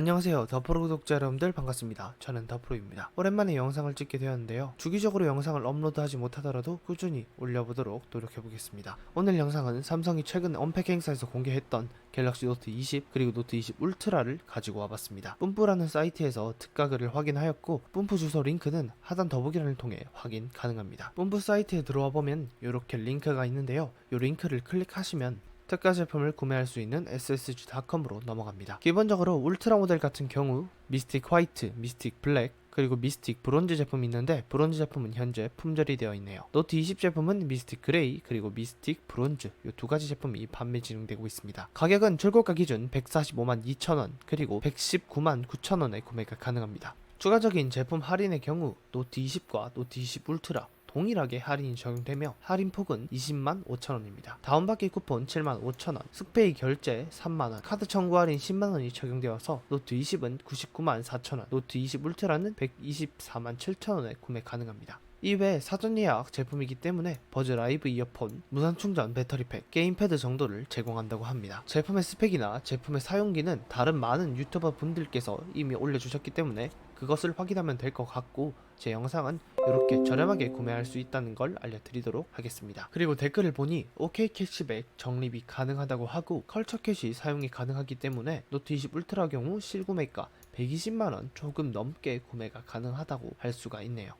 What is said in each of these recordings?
안녕하세요. 더프로 구독자 여러분들 반갑습니다. 저는 더프로입니다. 오랜만에 영상을 찍게 되었는데요. 주기적으로 영상을 업로드하지 못하더라도 꾸준히 올려보도록 노력해보겠습니다. 오늘 영상은 삼성이 최근 언팩 행사에서 공개했던 갤럭시 노트 20 그리고 노트 20 울트라를 가지고 와봤습니다. 뿜뿌라는 사이트에서 특가 글을 확인하였고 뿜뿌 주소 링크는 하단 더보기란을 통해 확인 가능합니다. 뿜뿌 사이트에 들어와 보면 이렇게 링크가 있는데요. 이 링크를 클릭하시면 특가 제품을 구매할 수 있는 ssg.com으로 넘어갑니다. 기본적으로 울트라 모델 같은 경우 미스틱 화이트, 미스틱 블랙, 그리고 미스틱 브론즈 제품이 있는데 브론즈 제품은 현재 품절이 되어 있네요. 노트 20 제품은 미스틱 그레이 그리고 미스틱 브론즈 이 두 가지 제품이 판매 진행되고 있습니다. 가격은 출고가 기준 145만 2천원 그리고 119만 9천원에 구매가 가능합니다. 추가적인 제품 할인의 경우 노트 20과 노트 20 울트라 동일하게 할인이 적용되며 할인 폭은 20만 5천원입니다. 다운받기 쿠폰 7만 5천원, 스페이 결제 3만원, 카드 청구 할인 10만원이 적용되어서 노트 20은 99만 4천원, 노트 20 울트라는 124만 7천원에 구매 가능합니다. 이외에 사전 예약 제품이기 때문에 버즈 라이브 이어폰, 무선 충전 배터리팩, 게임패드 정도를 제공한다고 합니다. 제품의 스펙이나 제품의 사용기는 다른 많은 유튜버 분들께서 이미 올려주셨기 때문에 그것을 확인하면 될 것 같고 제 영상은 이렇게 저렴하게 구매할 수 있다는 걸 알려드리도록 하겠습니다. 그리고 댓글을 보니 OK 캐시백 적립이 가능하다고 하고 컬처 캐시 사용이 가능하기 때문에 노트 20 울트라 경우 실구매가 120만원 조금 넘게 구매가 가능하다고 할 수가 있네요.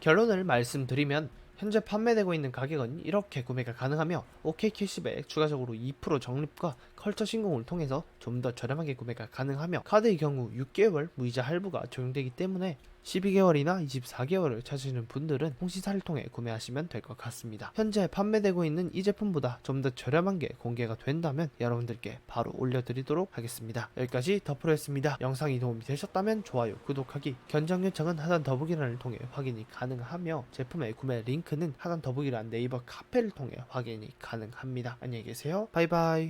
결론을 말씀드리면 현재 판매되고 있는 가격은 이렇게 구매가 가능하며 OK 캐시백 추가적으로 2% 적립과 컬처 신공을 통해서 좀 더 저렴하게 구매가 가능하며 카드의 경우 6개월 무이자 할부가 적용되기 때문에 12개월이나 24개월을 찾으시는 분들은 홍시사를 통해 구매하시면 될 것 같습니다. 현재 판매되고 있는 이 제품보다 좀 더 저렴한 게 공개가 된다면 여러분들께 바로 올려드리도록 하겠습니다. 여기까지 더프로였습니다. 영상이 도움이 되셨다면 좋아요, 구독하기, 견적 요청은 하단 더보기란을 통해 확인이 가능하며 제품의 구매 링크 는 하단 더보기란 네이버 카페를 통해 확인이 가능합니다. 안녕히 계세요. 바이바이.